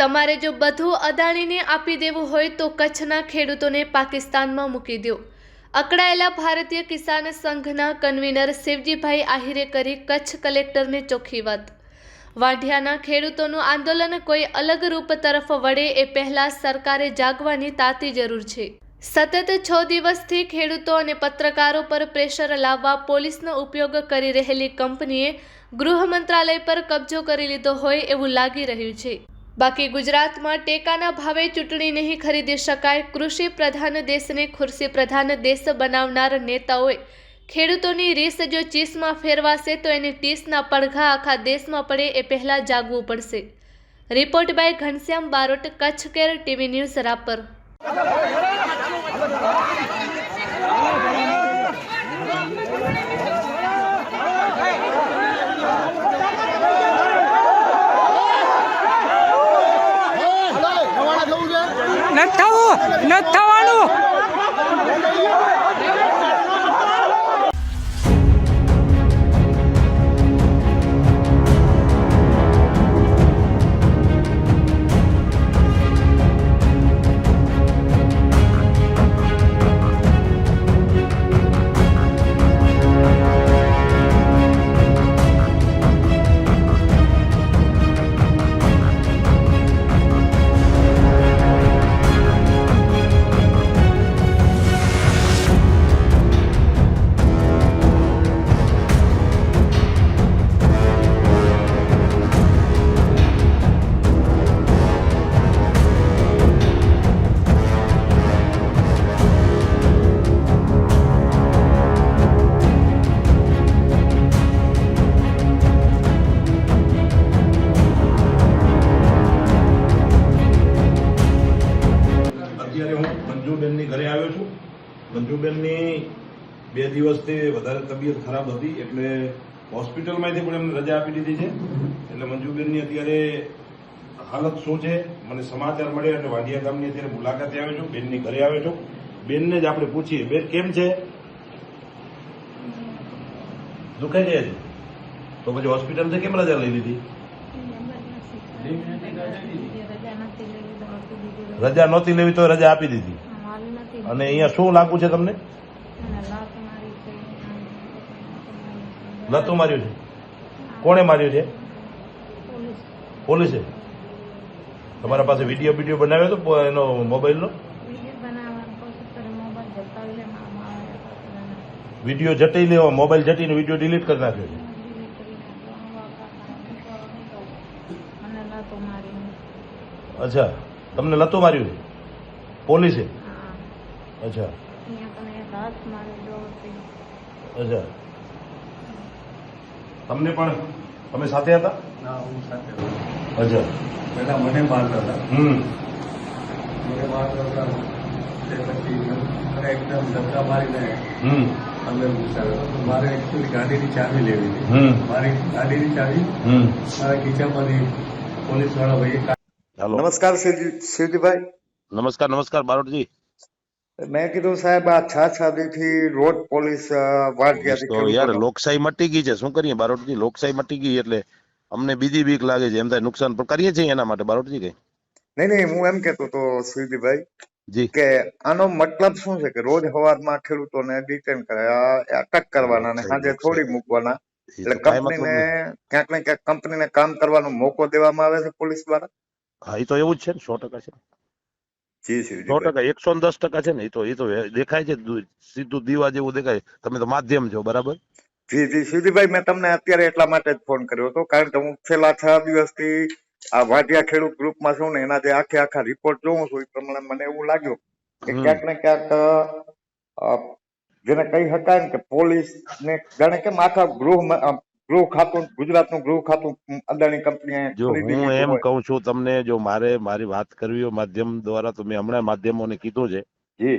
તમારે જો બધું અદાણીને આપી દેવું હોય તો કચ્છના ખેડૂતોને પાકિસ્તાનમાં મૂકી દો અકળાયેલા ભારતીય કિસાન સંઘના કન્વીનર શિવજીભાઈ આહિરે કરી કચ્છ કલેક્ટરને ચોખ્ખી વાત. વાઢિયાના ખેડૂતોનું આંદોલન કોઈ અલગ રૂપ તરફ વળે એ પહેલાં સરકારે જાગવાની તાતી જરૂર છે. સતત છ દિવસથી ખેડૂતો અને પત્રકારો પર પ્રેશર લાવવા પોલીસનો ઉપયોગ કરી રહેલી કંપનીએ ગૃહ મંત્રાલય પર કબજો કરી લીધો હોય એવું લાગી રહ્યું છે. બાકી ગુજરાતમાં ટેકાના ભાવે ચૂંટણી નહીં ખરીદી શકાય. કૃષિ પ્રધાન દેશને ખુરશી પ્રધાન દેશ બનાવનાર નેતાઓએ ખેડૂતોની રીસ જો ચીસમાં ફેરવાશે તો એની ટીસના પડઘા આખા દેશમાં પડે એ પહેલાં જાગવું પડશે. Report by Ghanshyam Barot, Kutch care TV news Rapar. નથી થવું નથી થવાનું. બે દિવસથી વધારે તબિયત ખરાબ હતી એટલે હોસ્પિટલમાંથી પણ એમને રજા આપી દીધી છે. એટલે મંજુબેનની અત્યારે હાલત શું છે મને સમાચાર મળ્યા એટલે વાડિયા ગામની અત્યારે મુલાકાતે આવ્યો છું બેનની ઘરે આવ્યો છું. બેનને જ આપણે પૂછીએ. બેન કેમ છે? દુખે છે? તો પછી હોસ્પિટલથી કેમ રજા લઈ લીધી? રજા નહોતી લેવી તો રજા આપી દીધી. અને અહીંયા શું લાગુ છે તમને? નતું માર્યું છે? કોણે માર્યું છે? પોલીસે. તમારા પાસે વીડિયો વીડિયો બનાવ્યો હતો એનો મોબાઈલનો? વીડિયો જટી લેવા મોબાઈલ જટીને વીડિયો ડિલીટ કરી નાખ્યો છે. અચ્છા તમને લતું માર્યું છે? પોલીસે? અચ્છા. અચ્છા. તમને પણ? તમે સાથે હતા? ના હું સાથે અચ્છા. પહેલા મને મારતા હતા. હમ. મને મારતા હતા. તે પછી મને એકદમ ધક્કા મારીને હમ. અંદર ઘુસાડ્યો મારે એકચુઅલી ગાડીની ચાવી લેવી હતી. મારી ગાડીની ચાવી હમ. મારા ખીચામાંથી પોલીસવાળા ભાઈએ કાઢી. નમસ્કાર શિવજી શિવજીભાઈ. નમસ્કાર નમસ્કાર બારોટજી. મેં કીધું સાહેબ આ છ છ રોડ પોલીસ યાર લોકશાહી મટી ગઈ છે. શું કરીએ? બારોટજી લોકશાહી મટી ગઈ એટલે અમને બીજી બીક લાગે છે. એમ થાય નુકસાન પણ કરીએ છીએ એના માટે. બારોટજી કઈ? નહીં નહીં હું એમ કેતો તો શિવજીભાઈ જી. કે આનો મતલબ શું છે કે રોજ હવારમાં ખેડૂતોને ડિટેન કરે અટક કરવાના ને સાંજે છોડી મૂકવાના. એટલે કંપનીને ક્યાંક ને ક્યાંક કંપનીને કામ કરવાનો મોકો દેવામાં આવે છે પોલીસ દ્વારા. હા એ તો એવું જ છે ને. સો ટકા છે. સો ટકા એકસો દસ ટકા છે ને એ તો એ તો દેખાય છે સીધું દીવા જેવું દેખાય. તમે તો માધ્યમ છો બરાબર? જી જી સુધીભાઈ મેં તમને અત્યારે એટલા માટે જ ફોન કર્યો હતો કારણ કે હું છેલ્લા છ દિવસથી આ વાઢિયા ખેડૂત ગ્રુપમાં છું ને એના જે આખે આખા રિપોર્ટ જોઉં છું એ પ્રમાણે મને એવું લાગ્યું કે ક્યાંક ને ક્યાંક જેને કહી શકાય ને કે પોલીસ ને જાણે કેમ આખા ગૃહ મ- ગૃહ ખાતું ગુજરાતનું ગૃહ ખાતું અદાણી કંપની જો હું એમ. કહું છું તમને જો મારે મારી વાત કરવી હોય માધ્યમ દ્વારા તો મેં હમણાં માધ્યમોને કીધું છે જી.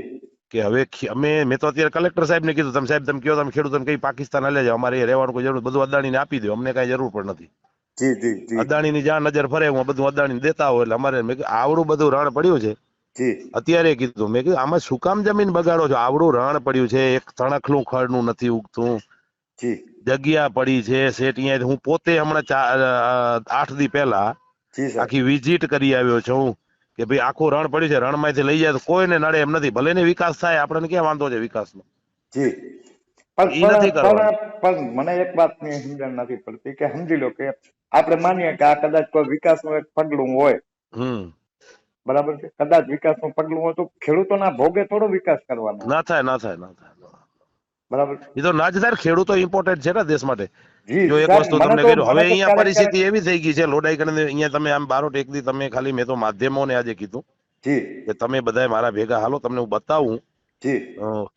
કે હવે અમે મેં તો અત્યારે કલેક્ટર સાહેબને કીધું તમે સાહેબ તમે કહો તમે ખેડૂતોને કઈ પાકિસ્તાન હાલે જાવ અમારે રહેવાનું કોઈ જરૂર બધું અદાણીને આપી દો અમને કઈ જરૂર પણ નથી. અદાણી ની જી. અદાણીની જ્યાં નજર ફરે હું બધું અદાણીને દેતા હોય એટલે અમારે મેં આવડું બધું રણ પડ્યું છે. અત્યારે કીધું મેં કીધું આમાં શું કામ જમીન બગાડો છો? આવડું રણ પડ્યું છે એક તણખલું ખડનું નથી ઉગતું. જી. જગ્યા પડી છે સેટિયા હું પોતે હમણાં આઠ દી પહેલા આખી વિઝિટ કરી આવ્યો છું હું કે ભાઈ આખું રણ પડ્યું છે રણમાંથી લઈ જાય તો કોઈને નડે એમ નથી ભલે ને વિકાસ થાય આપણને ક્યાં વાંધો છે વિકાસનો? જી. પણ મને એક વાતની સમજણ નથી પડતી કે સમજી લો કે આપણે માનીએ કે આ કદાચ કોઈ વિકાસનું એક પગલું હોય. હમ. બરાબર છે? કદાચ વિકાસનું પગલું હોય તો ખેડૂતોના ભોગે થોડો વિકાસ કરવાનો. ના થાય ના થાય ના થાય. બરાબર. એ તો નાજદાર ખેડૂતો ઇમ્પોર્ટન્ટ છે ને દેશ માટે. જો એક વસ્તુ તમને કહ્યું હવે અહીંયા પરિસ્થિતિ એવી થઈ ગઈ છે લોડાઈ કરીને અહીંયા તમે આમ બારો ટેકદી તમે ખાલી મેં તો માધ્યમોને આજે કીધું કે તમે બધાય મારા ભેગા હાલો તમને હું બતાવું.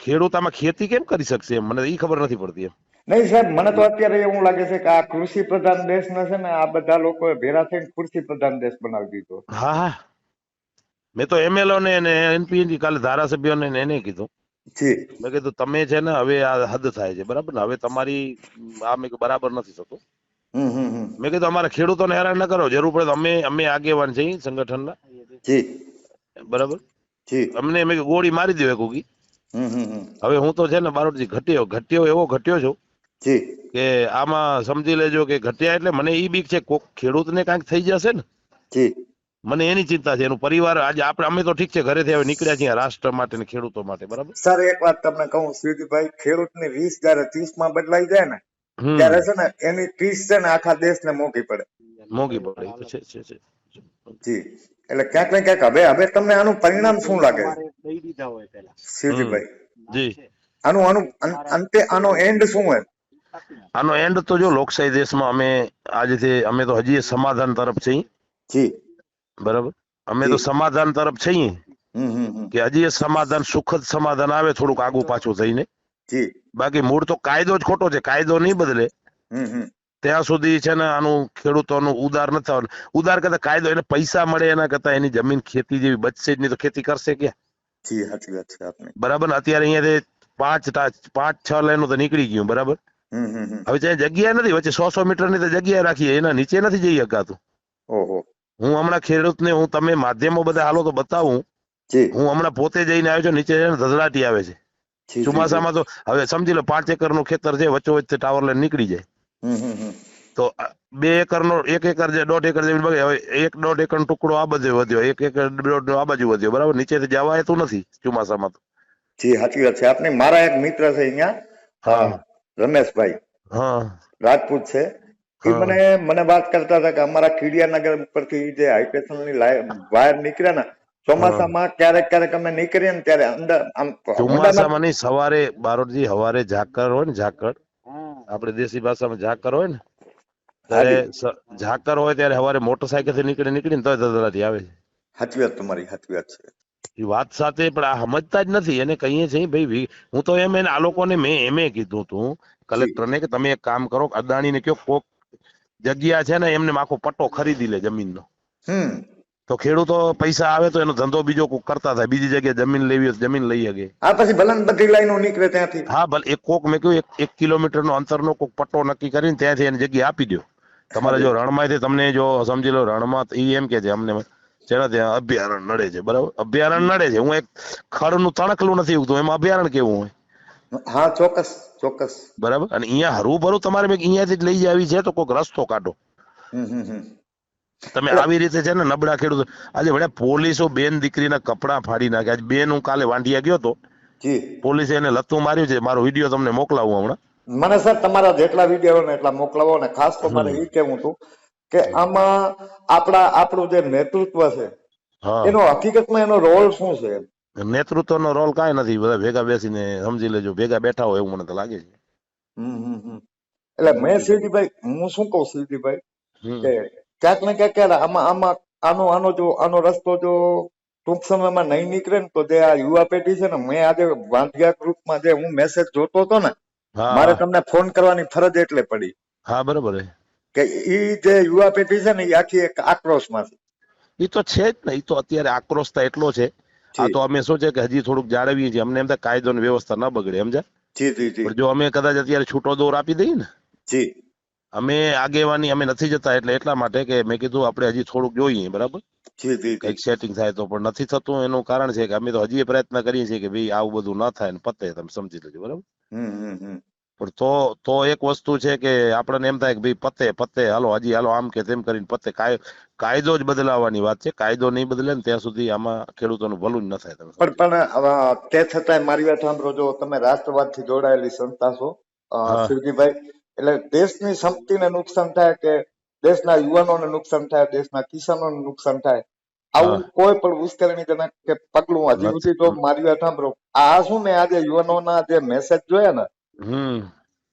ખેડૂત આમાં ખેતી કેમ કરી શકશે મને ઈ ખબર નથી પડતી એમ. નહીં સાહેબ મને તો અત્યારે એવું લાગે છે કે આ કૃષિ પ્રધાન દેશ ના છે ને આ બધા લોકો ભેરા થઈને કૃષિ પ્રધાન દેશ બનાવી દીધો. હા હા. મેં તો એમએલઓ ને એનપીએનજી એનપી કાલે ધારાસભ્યો ને એને કીધું. મેં કીધું તમે છે ને હવે આ હદ થાય છે. બરાબર ને? હવે તમારી આ મેં બરાબર નથી થતું. મેં કીધું અમારા ખેડૂતોને હેરાન ન કરો. જરૂર પડે અમે અમે આગેવાન છીએ સંગઠનના. બરાબર? અમને મેં ગોળી મારી દો કોકી. હમ હમ હમ. હવે હું તો છે ને બારોટજી ઘટ્યો ઘટ્યો એવો ઘટ્યો છું કે આમાં સમજી લેજો કે ઘટ્યા એટલે મને ઈ બીક છે કોક ખેડૂતને કાંઈક થઈ જશે ને? મને એની ચિંતા છે એનું પરિવાર આજે આપણે અમે તો ઠીક છે ઘરેથી હવે નીકળ્યા છીએ રાષ્ટ્ર માટે ને ખેડૂતો માટે બરાબર? સર એક વાત તમને કહું સ્વીટીભાઈ ખેડૂતની વીસ જયારે ત્રીસમાં બદલાઈ જાય ને ત્યારે છે ને એની ત્રીસ છે ને આખા દેશને મોંઘી પડે. મોંઘી પડે છે છે છે. જી. એટલે ક્યાંક ને ક્યાંક હવે હવે તમને આનું પરિણામ શું લાગે? શિવજીભાઈ જી. આનું આનું અંતે આનો એન્ડ શું હોય? આનો એન્ડ તો જો લોકશાહી દેશમાં અમે આજથી અમે તો હજી સમાધાન તરફ છીએ. જી. બરાબર? અમે તો સમાધાન તરફ છીએ. કે હજી એ સમાધાન સુખદ સમાધાન આવે થોડુંક આગુ પાછું થઈને. બાકી મૂળ તો કાયદો જ ખોટો છે કાયદો નહીં બદલે. ત્યાં સુધી છે ને આનું ખેડૂતોનું ઉદાર નથી થવાનું. ઉદાર કરતા કાયદો એને પૈસા મળે એના કરતા એની જમીન ખેતી જેવી બચશે જ નહીં તો ખેતી કરશે ક્યાં? બરાબર ને? અત્યારે અહીંયાથી પાંચ પાંચ છ લાઈનો તો નીકળી ગયું બરાબર? હવે ત્યાં જગ્યા નથી વચ્ચે સો સો મીટરની તો જગ્યા રાખીએ એના નીચે નથી જઈ શકાતું ઓહો. હું હમણાં ખેડૂતને હું તમે માધ્યમો બધા હાલો તો બતાવું. હું હમણાં પોતે જઈને આવ્યો છું નીચે જઈને ધધડાટી આવે છે. ચોમાસામાં તો હવે સમજી લો પાંચ એકરનું ખેતર છે વચ્ચો વચ્ચે ટાવર લઈને નીકળી જાય. તો બે એકર નો એક એકર જે દોઢ એકર જમીન હવે એક દોઢ એકરનો ટુકડો આ બાજુ વધ્યો એક એકર દોઢ આ બાજુ વધ્યો બરાબર? નીચે જવા તો નથી ચોમાસામાં તો. જી સાચી વાત છે. આપને મારા એક મિત્ર છે અહીંયા. હા. રમેશભાઈ. હા. રાજપૂત છે. એ મને મને વાત કરતા હતા કે અમારા ખીડિયાનગર પરથી જે હાઈ પ્રેશરની વાયર નીકળ્યા ને ચોમાસામાં ક્યારેક ક્યારેક અમે નીકળીએ ને ત્યારે અંદર આમ ચોમાસામાં નહીં સવારે બારોટજી સવારે ઝાકર હોય ને ઝાકળ. આપણે દેશી ભાષામાં ઝાકર હોય ને ત્યારે ઝાકર હોય ત્યારે સવારે મોટરસાયકલથી નીકળી નીકળીને તોય ધધડાટી આવે. છે સાચી વાત તમારી સાચી વાત છે. એ વાત સાથે પણ આ સમજતા જ નથી. એને કહીએ છીએ ભાઈ હું તો એમ એને આ લોકોને મેં એમે કીધું તું કલેક્ટરને કે તમે એક કામ કરો અદાણીને કયો કોક જગ્યા છે ને એમને આખો પટ્ટો ખરીદી લે જમીનનો. નો તો ખેડૂતો પૈસા આવે તો એનો ધંધો બીજો કોક કરતા થાય. બીજી જગ્યાએ જમીન લેવી હોય જમીન લઈ શકે. હા પછી ભલે બધી લાઈનો નીકળે ત્યાંથી. હા ભલે એક કોક મેં કહ્યું એક કિલોમીટર નો અંતર નો કોક પટ્ટો નક્કી કરીને ત્યાંથી એની જગ્યા આપી દો તમારે જો રણમાંથી તમને જો સમજી લો રણમાં ઈ એમ કે છે અમને જેના ત્યાં અભયારણ નડે છે બરાબર? અભયારણ નડે છે. હું એક ખડનું તણકલું નથી ઉગતું એમાં અભયારણ કેવું હોય? હા ચોક્કસ ચોક્કસ. બરાબર? અને અહીંયા હરવું તમારે મેં અહીંયાથી જ લઈ જાવી છે તો કોઈક રસ્તો કાઢો. તમે આવી રીતે છે ને નબળા ખેડૂત આજે વડે પોલીસો બેન દીકરીના કપડાં ફાડી નાખે. આજે બેન હું કાલે વાંઢિયા ગયો તો પોલીસે એને લતું માર્યું છે. મારો વીડિયો તમને મોકલાવું હમણાં. મને સર તમારા જેટલા વીડિયો ને એટલા મોકલાવો અને ખાસ તો મારે એ કેવું હતું કે આમાં આપણા આપણું જે નેતૃત્વ છે એનો હકીકતમાં એનો રોલ શું છે? નેતૃત્વનો રોલ કાંઈ નથી. બધા ભેગા બેસીને સમજી લેજો ભેગા બેઠા હોય એવું મને તો લાગે છે. એટલે મેં શિવજીભાઈ હું શું કહું શિવજીભાઈ? કે ક્યાંક ને ક્યાંક આમાં આમાં આનો આનો જો આનો રસ્તો જો ટૂંક સમયમાં નહીં નીકળે ને તો જે આ યુવા પેઢી છે ને મેં આજે વાંધિયા ગ્રુપમાં જે હું મેસેજ જોતો હતો ને મારે તમને ફોન કરવાની ફરજ એટલે પડી. હા બરોબર કે ઈ જે યુવા પેઢી છે ને એ આખી એક આક્રોશમાં છે એ તો છે જ ને એ તો અત્યારે આક્રોશતા એટલો છે આ તો અમે શું છે કે હજી થોડુંક જાળવીએ છીએ. અમને એમ થાય કાયદો ને વ્યવસ્થા ન બગડે સમજ્યા જી જી જી જો અમે કદાચ અત્યારે છૂટો દોર આપી દઈએ ને જી અમે આગેવાની અમે નથી જતા એટલે એટલા માટે કે મેં કીધું આપણે હજી થોડુંક જોઈએ બરાબર? કંઈક સેટિંગ થાય તો પણ નથી થતું એનું કારણ છે કે અમે તો હજી પ્રયત્ન કરીએ છીએ કે ભાઈ આવું બધું ન થાય ને પતે તમે સમજી લેજો બરાબર? પણ તો તો એક વસ્તુ છે કે આપણને એમ થાય કે ભાઈ પતે પતે હાલો હજી હાલો આમ કે તેમ કરીને પતે. કાય કાયદો જ બદલાવાની વાત છે. કાયદો નહીં બદલે ને ત્યાં સુધી આમાં ખેડૂતોનું ભલું જ ન થાય તમે પણ પણ તે છતાંય મારી વાત સાંભળો જો તમે રાષ્ટ્રવાદથી જોડાયેલી સંસ્થા છો શિવજીભાઈ એટલે દેશની સંપત્તિને નુકસાન થાય કે દેશના યુવાનોને નુકસાન થાય દેશના કિસાનોને નુકસાન થાય આવું કોઈ પણ ઉશ્કેરણીજનક કે પગલું હજી સુધી તો મારી વાત સાંભળો આ શું મેં આજે યુવાનોના જે મેસેજ જોયા ને હમ.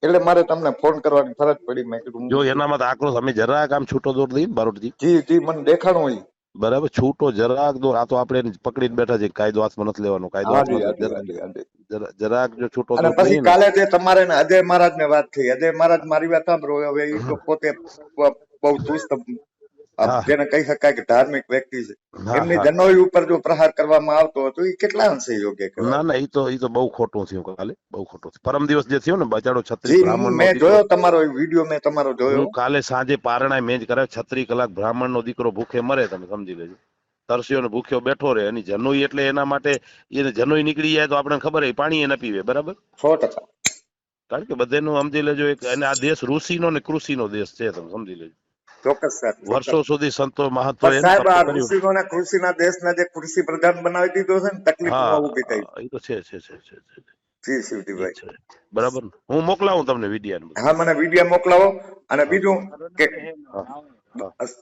એટલે મારે તમને ફોન કરવાની ફરજ પડી. મેં કીધું જો એનામાં તો આક્રોશ અમે જરાક આમ છૂટો દોર દઈએ ને બારોટજી? જી જી મને દેખાણો હોય. બરાબર? છૂટો જરાક દોર. આ તો આપણે પકડીને બેઠા છે કાયદો હાથમાં નથી લેવાનો. કાયદો જરાક જો છૂટો અને પછી કાલે જે તમારે ને અજય મહારાજ ને વાત થઈ. અજય મહારાજ મારી વાત સાંભળો. હવે એ તો પોતે બહુ ચુસ્ત. જેને કહી શકાય કે ધાર્મિક વ્યક્તિ છે. એમની હા. જનોઈ ઉપર જો પ્રહાર કરવામાં આવતો હતો એ કેટલા અંશે યોગ્ય ના ના એ તો એ તો બહુ ખોટું થયું કાલે બહુ ખોટું થયું. પરમ દિવસ જે થયો ને બચાડો છત્રી બ્રાહ્મણ મેં જોયો તમારો વીડિયો મેં તમારો જોયો. કાલે સાંજે પારણા મેં જ કરાવ્યો છત્રી કલાક બ્રાહ્મણ નો દીકરો ભૂખે મરે તમે સમજી લેજો. તરસ્યો ને ભૂખ્યો બેઠો રહે એની જનોઈ એટલે એના માટે એને જનોઈ નીકળી જાય તો આપણે ખબર હોય પાણી એ ન પીવે બરાબર? સો ટકા. કારણ કે બધાનું સમજી લેજો એક અને આ દેશ ઋષિનો ને કૃષિનો દેશ છે તમે સમજી લેજો. ચોક્કસ વર્ષો સુધી સંતો મહત્વ સાહેબ આ ઋષિઓના કૃષિના દેશના જે કૃષિ પ્રધાન બનાવી દીધો છે ને તકલીફ ઊભી થઈ. એ તો છે છે છે છે છે, જી શિવજીભાઈ. બરાબર. હું મોકલાવું તમને વિડિયા હા મને વિડિયા મોકલાવો. અને બીજું કે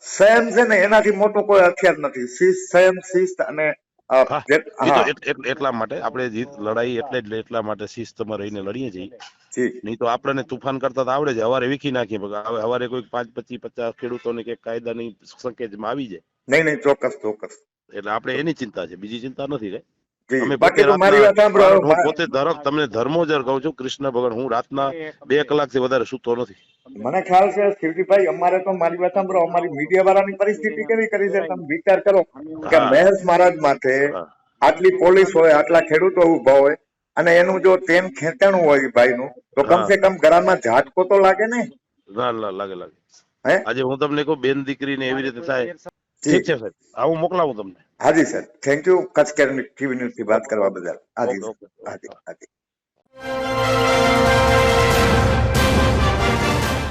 સંયમ છે ને એનાથી મોટો કોઈ હથિયાર નથી. શિસ્ત સંયમ શિસ્ત અને એટલા માટે આપણે જીત લડાઈ એટલે જ એટલા માટે શિસ્તમાં રહીને લડીએ છીએ. નહીં તો આપણને તુફાન કરતા તો આવડે છે હવારે વીખી નાખીએ હવે હવારે કોઈ પાંચ પચીસ પચાસ ખેડૂતોને કે કાયદાની સંકેતમાં આવી જાય. નહીં નહીં ચોક્કસ ચોક્કસ. એટલે આપણે એની ચિંતા છે. બીજી ચિંતા નથી રે. બાકી તો મારી વાત સાંભળો હું પોતે ધરમ તમને ધર્મોજર કહું છું કૃષ્ણ ભગવાન હું રાતના બે કલાકથી વધારે સૂતો નથી. મને ખ્યાલ છે શિવજીભાઈ અમારે તો મારી વાત સાંભળો અમારી મીડિયા વાળાની પરિસ્થિતિ કેવી કરી છે તમે વિચાર કરો કે મહેશ મહારાજ માથે આટલી પોલીસ હોય આટલા ખેડૂતો ઊભા હોય અને એનું જો તેમ ખેંચાણું હોય ભાઈનું તો કમ સે કમ ઘરમાં ઝાટકો તો લાગે ને? ના ના લાગે લાગે. હે? આજે હું તમને કહું બેન દીકરીને એવી રીતે થાય. ઠીક છે સાહેબ હા હું મોકલાવું તમને. હાજી sir thank you Kutch care TV ન્યૂઝથી વાત કરવા બદલ. હાજી. હાજી. હાજી